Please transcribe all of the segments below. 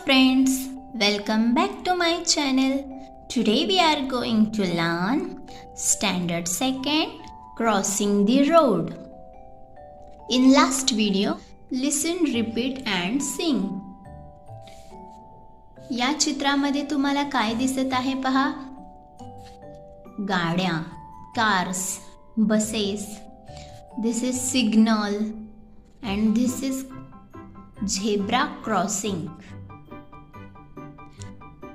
friends, welcome back to my channel. Today we are going to learn Standard 2nd Crossing the Road. In last video, listen, repeat and sing. या चित्रामध्ये तुम्हाला काय दिसत आहे पहा गाड्या cars buses this is signal and this is zebra crossing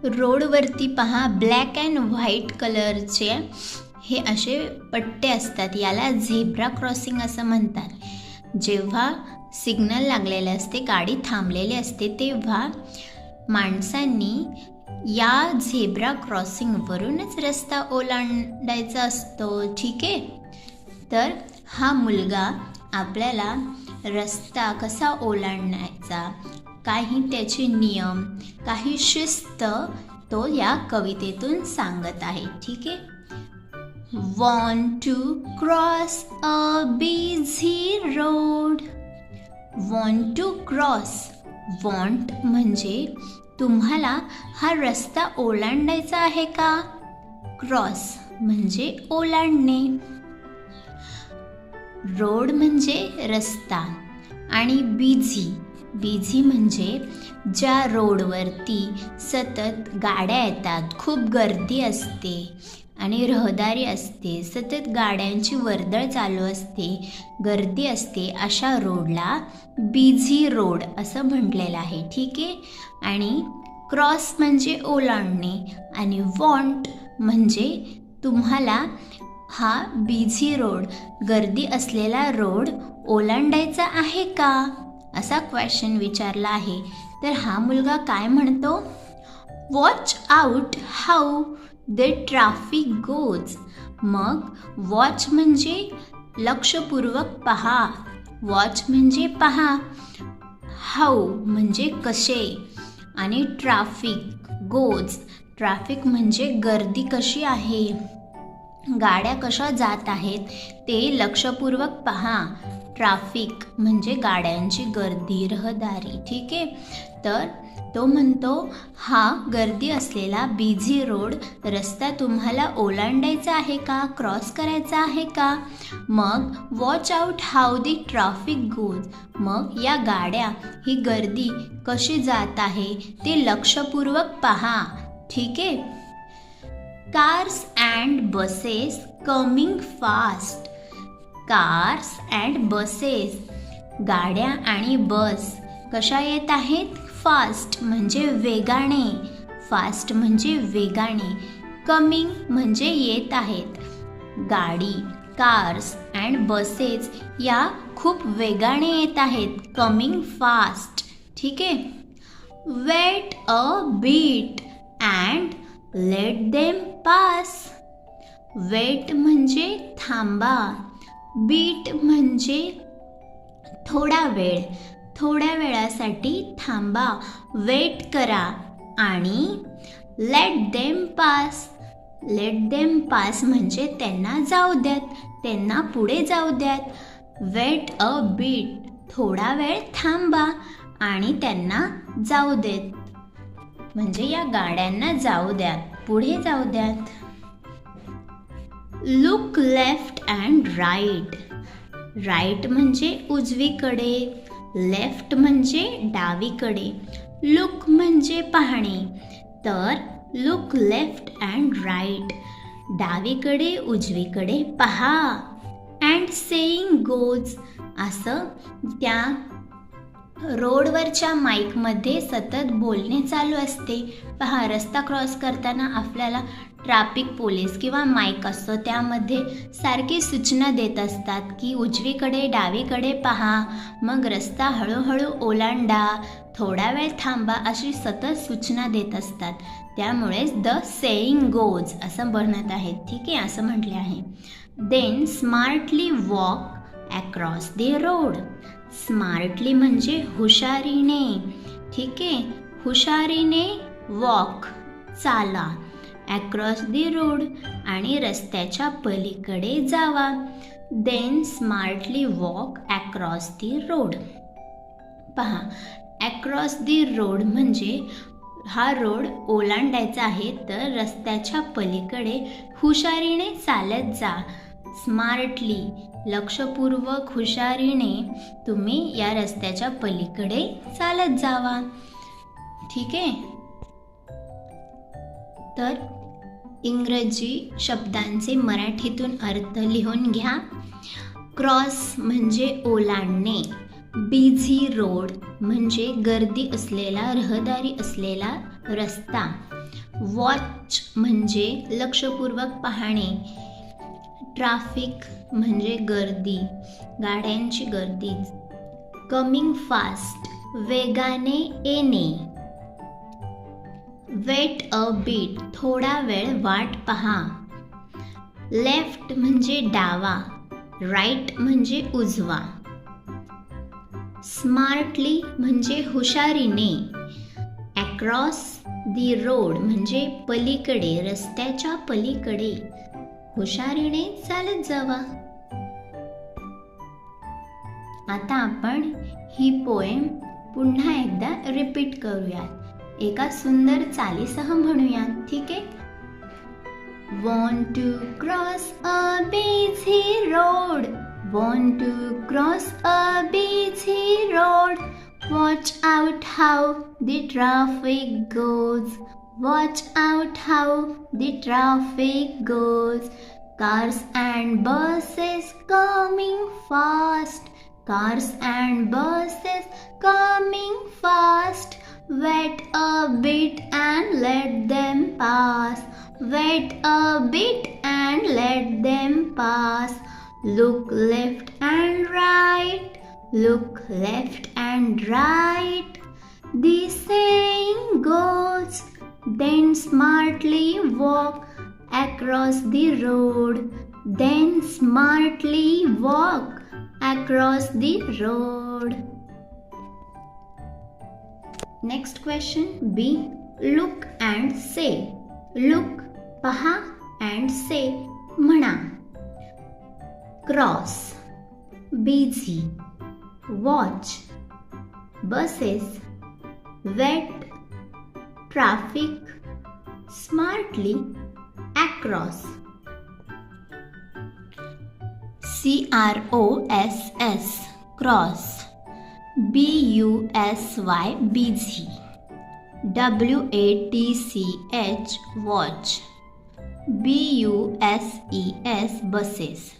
रोडवरती पहा ब्लॅक अँड व्हाईट कलरचे हे असे पट्टे असतात याला झेब्रा क्रॉसिंग असं म्हणतात. जेव्हा सिग्नल लागलेले असते गाडी थांबलेली असते तेव्हा माणसांनी या झेब्रा क्रॉसिंगवरूनच रस्ता ओलांडायचा असतो. ठीक आहे? तर हा मुलगा आपल्याला रस्ता कसा ओलांडायचा? काही त्याचे नियम काही शिस्त तो या कवितेतून सांगत आहे. ठीक आहे? Want to cross a busy road want to cross want म्हणजे तुम्हाला हा रस्ता ओलांडायचा आहे का? क्रॉस म्हणजे ओलांडणे. रोड म्हणजे रस्ता आणि बिझी बिझी म्हणजे ज्या रोडवरती सतत गाड्या येतात खूप गर्दी असते आणि रहदारी असते सतत गाड्यांची वर्दळ चालू असते गर्दी असते अशा रोडला बिझी रोड असं म्हटलेलं आहे. ठीक आहे? आणि क्रॉस म्हणजे ओलांडणे आणि वॉन्ट म्हणजे तुम्हाला हा बिझी रोड गर्दी असलेला रोड ओलांडायचा आहे का? असा क्वेश्चन विचारला आहे. तर हा मुलगा काय म्हणतो? Watch out how the traffic goes मग वॉच म्हणजे लक्षपूर्वक पहा. वॉच म्हणजे पहा. हाऊ म्हणजे कसे? आणि ट्राफिक गोज ट्रॅफिक म्हणजे गर्दी कशी आहे? गाड्या कशा जात आहेत? ते लक्षपूर्वक पहा. ट्राफिक म्हणजे गाड्यांची गर्दी रहदारी ठीक आहे? तर तो म्हणतो हा गर्दी असलेला बिझी रोड रस्ता तुम्हाला ओलांडायचा आहे का? क्रॉस करायचा आहे का? मग watch out how the traffic goes मग या गाड्या ही गर्दी कशी जात आहे ते लक्षपूर्वक पहा ठीक आहे? Cars and buses coming fast cars and buses गाड्या आणि बस कशा येत आहेत? फास्ट म्हणजे वेगाने. फास्ट म्हणजे वेगाने. कमिंग म्हणजे येत आहेत. गाडी कार्स अँड बसेस या खूप वेगाने येत आहेत. कमिंग फास्ट ठीक आहे? Wait a bit and let them pass wait म्हणजे थांबा. बीट म्हणजे थोडा वेळ थोड्या वेळासाठी थांबा वेट करा आणि let them pass let them pass म्हणजे त्यांना जाऊ द्यात त्यांना पुढे जाऊ द्यात. वेट अ बीट थोडा वेळ थांबा आणि त्यांना जाऊ देत. म्हणजे या गाड्यांना जाऊ द्यात पुढे जाऊ द्यात. Look left and right right म्हणजे उजवीकडे लेफ्ट म्हणजे डावीकडे लुक म्हणजे पाहणे. तर लुक लेफ्ट अँड राईट डावीकडे उजवीकडे पहा. अँड सेईंग गोज असं त्या रोडवरच्या माईकमध्ये सतत बोलणे चालू असते. पहा रस्ता क्रॉस करताना आपल्याला ट्रॅफिक पोलीस किंवा माईक असतो त्यामध्ये सारखी सूचना देत असतात की उजवीकडे डावीकडे पहा. मग रस्ता हळूहळू ओलांडा. थोडा वेळ थांबा अशी सतत सूचना देत असतात. त्यामुळेच द सेईंग गोज असं बनत आहे ठीक आहे असं म्हटले आहे. Then smartly walk across the road smartly म्हणजे हुशारीने. ठीक आहे हुशारीने वॉक चाला. अक्रॉस दी रोड आणि रस्त्याच्या पलीकडे जावा. Then smartly walk across the road पहा ॲक्रॉस दी रोड म्हणजे हा रोड ओलांडायचा आहे तर रस्त्याच्या पलीकडे हुशारीने चालत जा. स्मार्टली लक्षपूर्वक हुशारीने तुम्ही या रस्त्याच्या पलीकडे चालत जावा. ठीक आहे? तर इंग्रजी शब्दांचे मराठीतून अर्थ लिहून घ्या. क्रॉस म्हणजे ओलांडणे. बिझी रोड म्हणजे गर्दी असलेला रहदारी असलेला रस्ता. वॉच म्हणजे लक्षपूर्वक पाहणे. ट्राफिक म्हणजे गर्दी गाड्यांची गर्दी. कमिंग फास्ट वेगाने येणे. वेट अ बीट थोडा वेळ वाट पहा. लेफ्ट म्हणजे डावा राईट म्हणजे उजवा. स्मार्टली म्हणजे हुशारीने. अक्रॉस दी रोड म्हणजे पलीकडे रस्त्याच्या पलीकडे. हुशारीने चालत जावा. आता आपण ही पोएम पुन्हा एकदा रिपीट करूयात. एका सुंदर चालीसह म्हणूया, ठीक आहे? Want to cross a busy road want to cross a busy road watch out how the traffic goes watch out how the traffic goes Cars and buses coming fast. Cars and buses coming fast. Wait a bit and let them pass. Wait a bit and let them pass. Look left and right. Look left and right. The saying goes, then smartly walk across the road. Then smartly walk across the road. Next question B. Look and say. Look, पहा and say म्हणा. Cross, busy, watch, buses, wet, traffic, smartly, across. C R O S S cross B U S Y busy W A T C H watch B U S E S buses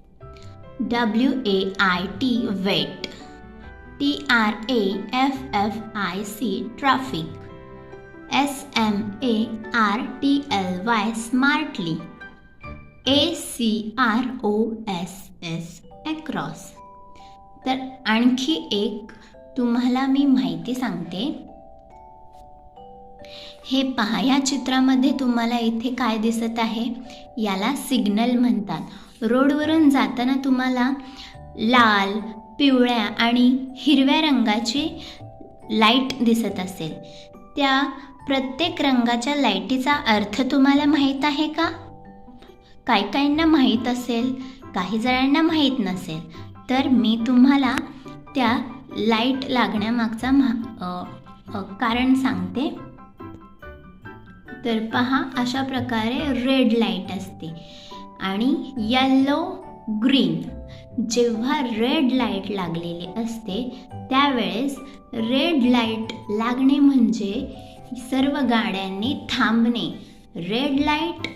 W A I T wait T R A F F I C traffic S M A R T L Y smartly A C R O S S across तर आणखी एक तुम्हाला मी माहिती सांगते. हे पहा या चित्रामध्ये तुम्हाला इथे काय दिसत आहे? याला सिग्नल म्हणतात. रोडवरून जाताना तुम्हाला लाल पिवळ्या आणि हिरव्या रंगाची लाइट दिसत असेल. त्या प्रत्येक रंगाच्या लाईटीचा अर्थ तुम्हाला माहीत आहे का? काही काहींना माहीत असेल काही जणांना माहीत नसेल तर मी तुम्हाला त्या लाइट लागण्यामागचा मा कारण सांगते. तर पहा अशा प्रकारे रेड लाइट असते. आणि येल्लो ग्रीन जेव्हा रेड लाइट लागलेली असते त्यावेळेस रेड लाइट लागणे म्हणजे सर्व गाड्यांनी थांबणे. रेड लाइट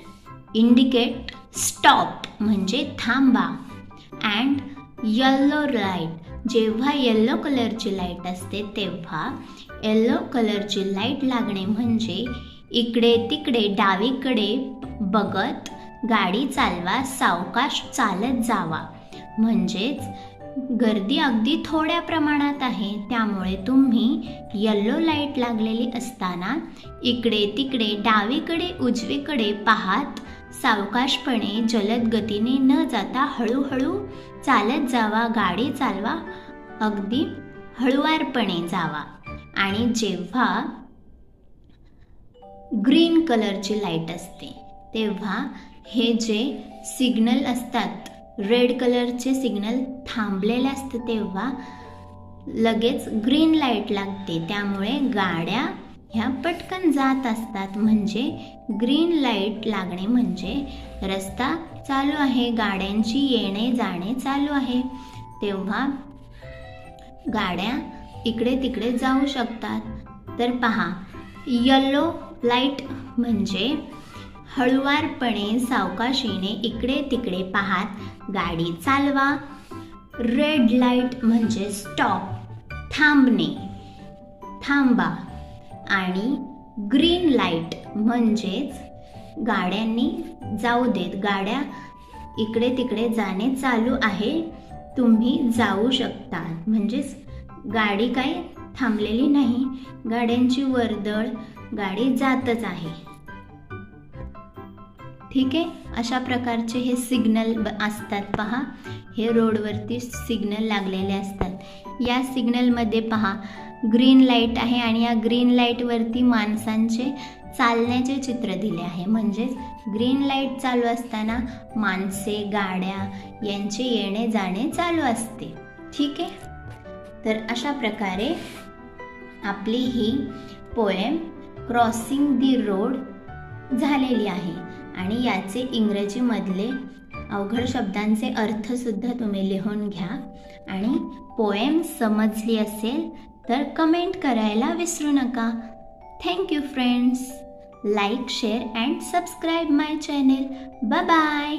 इंडिकेट स्टॉप म्हणजे थांबा. अँड येल्लो लाइट जेव्हा येल्लो कलरची लाइट असते तेव्हा येल्लो कलरची लाइट लागणे म्हणजे इकडे तिकडे डावीकडे बघत गाडी चालवा सावकाश चालत जावा. म्हणजेच गर्दी अगदी थोड्या प्रमाणात आहे त्यामुळे तुम्ही यल्लो लाइट लागलेली असताना इकडे तिकडे डावीकडे उजवीकडे पाहात सावकाशपणे जलद गतीने न जाता हळूहळू चालत जावा गाडी चालवा अगदी हळुवारपणे जावा. आणि जेव्हा ग्रीन कलरची लाइट असते तेव्हा हे जे सिग्नल असतात रेड कलरचे सिग्नल थांबलेले असते तेव्हा लगेच ग्रीन लाइट लागते. त्यामुळे गाड्या ह्या पटकन जात असतात. म्हणजे ग्रीन लाइट लागणे म्हणजे रस्ता चालू आहे. गाड्यांची येणे जाणे चालू आहे. तेव्हा गाड्या इकडे तिकडे जाऊ शकतात. तर पहा यल्लो लाइट म्हणजे हळुवारपणे सावकाशीने इकडे तिकडे पाहात गाडी चालवा. रेड लाइट म्हणजे स्टॉप थांबणे. थांबा. आणि ग्रीन लाइट म्हणजेच गाड्यांनी जाऊ देत. गाड्या इकडे तिकडे जाणे चालू आहे. तुम्ही जाऊ शकता. म्हणजेच गाडी काही थांबलेली नाही. गाड्यांची वर्दळ. गाडी जातच आहे. ठीक आहे? अशा प्रकारचे हे सिग्नल ब- असतात पहा. हे रोडवरती सिग्नल लागलेले असतात. या सिग्नलमध्ये पहा. ग्रीन लाइट आहे आणि या ग्रीन लाईटवरती माणसांचे चालण्याचे चित्र दिले आहे. म्हणजेच ग्रीन लाइट चालू असताना माणसे गाड्या यांचे येणे जाणे चालू असते. ठीक आहे? तर अशा प्रकारे आपली ही पोएम क्रॉसिंग दी रोड झालेली आहे. आणि याचे इंग्रजीमधले अवघड शब्दांचे अर्थसुद्धा तुम्ही लिहून घ्या. आणि पोएम समजली असेल तर कमेंट करायला विसरू नका. Thank you friends like share and subscribe my channel bye bye